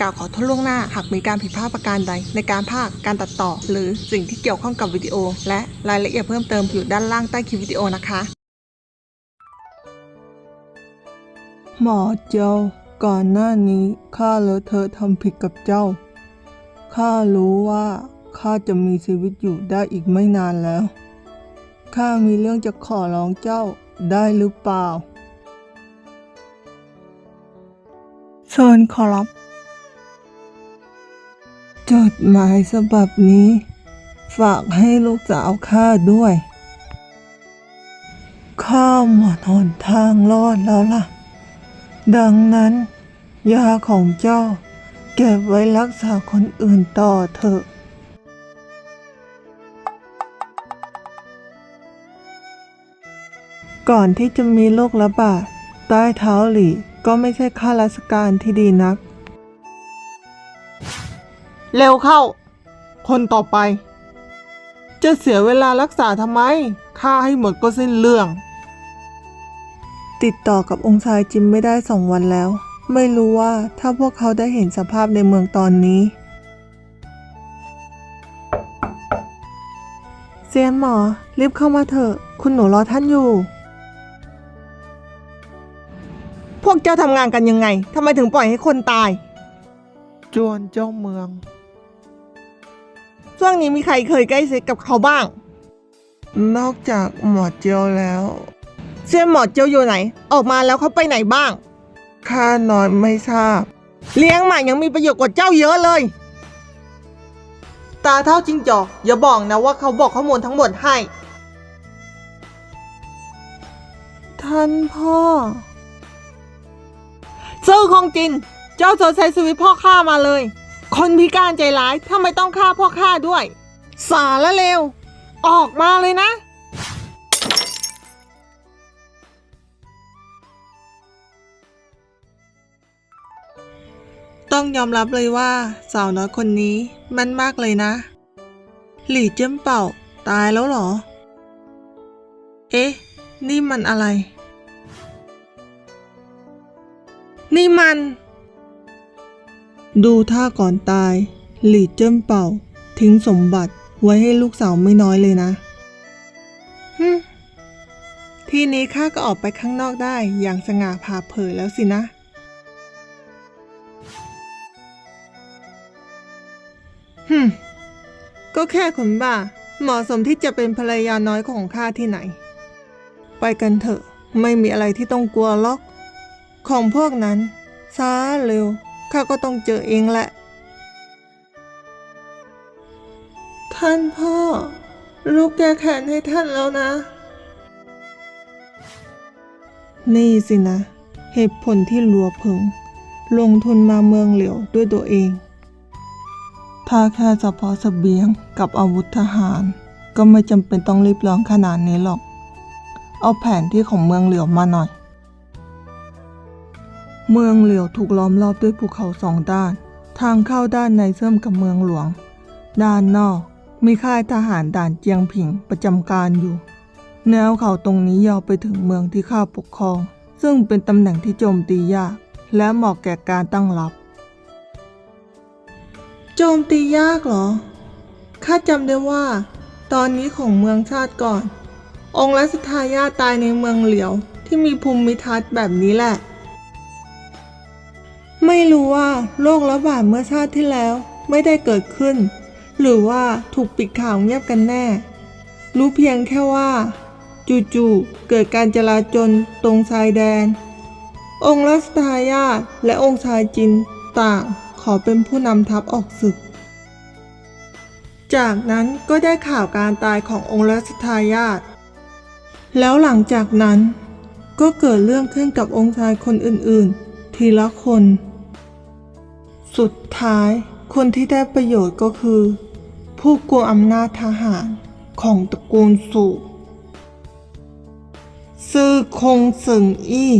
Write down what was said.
กล่าวขอโทษล่วงหน้าหากมีการผิดพลาดประการใด ในการภาคการตัดต่อ หรือสิ่งที่เกี่ยวข้องกับวิดีโอ และรายละเอียดเพิ่มเติมอยู่ด้านล่างใต้คลิปวิดีโอนะคะ หมอเจ้า ก่อนหน้านี้ข้าและเธอทำผิดกับเจ้าข้ารู้ว่าข้าจะมีชีวิตอยู่ได้อีกไม่นานแล้วข้ามีเรื่องจะขอร้องเจ้าได้หรือเปล่าเชิญขอรับ จดหมายฉบับนี้ ฝากให้ลูกสาวข้าด้วย ข้าหมดหนทางรอดแล้วล่ะ ดังนั้น ยาของเจ้า เก็บไว้รักษาคนอื่นต่อเถอะก่อนที่จะมีโรคระบาดใต้เท้าหลีก็ไม่ใช่ข้าราชการที่ดีนัก เร็วเข้า คนต่อไป จะเสียเวลารักษาทำไมฆ่าให้หมดก็สิ้นเรื่อง ติดต่อกับองค์ชายจิมไม่ได้สองวันแล้ว ไม่รู้ว่าถ้าพวกเขาได้เห็นสภาพในเมืองตอนนี้ เซียนหมอ รีบเข้ามาเถอะ คุณหนูรอท่านอยู่ พวกเจ้าทำงานกันยังไงทำไมถึงปล่อยให้คนตาย จวนเจ้าเมือง ช่วงนี้มีใครเคยใกล้ชิดกับเขาบ้าง นอกจากหมอเจียวแล้วเซียนหมอเจียวอยู่ไหน ออกมาแล้วเขาไปไหนบ้าง ข้านอนไม่ทราบ เลี้ยงหมายังมีประโยชน์กว่าเจ้าเยอะเลย ตาเท่าจริงจอกอย่าบอกนะว่าเขาบอกข้อมูลทั้งหมดให้ ท่านพ่อซื่อคงจิน เจ้าจะใช้ชีวิตพ่อข้ามาเลย คนพิการใจร้ายทำไมต้องฆ่าพ่อข้าด้วย สาละเลวออกมาเลยนะ ต้องยอมรับเลยว่า สาวน้อยคนนี้มันมากเลยนะ หลี่เจิ้มเป่า ตายแล้วหรอ เอ๊ะ นี่มันอะไร นี่มัน ดูท่าก่อนตาย หลี่เจิ้มเป่า ทิ้งสมบัติไว้ให้ลูกสาวไม่น้อยเลยนะฮึมทีนี้ข้าก็ออกไปข้างนอกได้อย่างสง่าผ่าเผยแล้วสินะ ฮึมก็แค่คนบ้า เหมาะสมที่จะเป็นภรรยาน้อยของข้าที่ไหน ไปกันเถอะ ไม่มีอะไรที่ต้องกลัวหรอก ของพวกนั้นช้าเร็ว ข้าก็ต้องเจอเองแหละ ท่านพ่อ ลูกแก้แค้นให้ท่านแล้วนะ นี่สินะ เหตุผลที่หลัวเพิง ลงทุนมาเมืองเหลียวด้วยตัวเอง ถ้าแค่เฉพาะเสบียงกับอาวุธทหาร ก็ไม่จำเป็นต้องรีบร้อนขนาดนี้หรอก เอาแผนที่ของเมืองเหลียวมาหน่อย เมืองเหลียวถูกล้อมรอบด้วยภูเขาสองด้าน ทางเข้าด้านในเชื่อมกับเมืองหลวง ด้านนอกมีค่ายทหารด่านเจียงผิงประจำการอยู่ แนวเขาตรงนี้ยาวไปถึงเมืองที่ข้าปกครอง ซึ่งเป็นตำแหน่งที่โจมตียาก และเหมาะแก่การตั้งรับ โจมตียากเหรอ ข้าจำได้ว่า ตอนนี้ของเมืองชาติก่อน องค์รัชทายาตายในเมืองเหลียวที่มีภูมิทัศน์แบบนี้แหละ ไม่รู้ว่าโรคระบาดเมื่อชาติที่แล้วไม่ได้เกิดขึ้น หรือว่าถูกปิดข่าวเงียบกันแน่ รู้เพียงแค่ว่า จู่ๆเกิดการจลาจลตรงชายแดน องค์รัชทายาทและองค์ชายจินต่างขอเป็นผู้นำทัพออกศึก จากนั้นก็ได้ข่าวการตายขององค์รัชทายาทแล้วหลังจากนั้นก็เกิดเรื่องขึ้นกับองค์ชายคนอื่นๆ ทีละคน สุดท้ายคนที่ได้ประโยชน์ก็คือ ผู้กลัวอำนาจทหารของตระกูลสู่ซื่อคงสึงอี้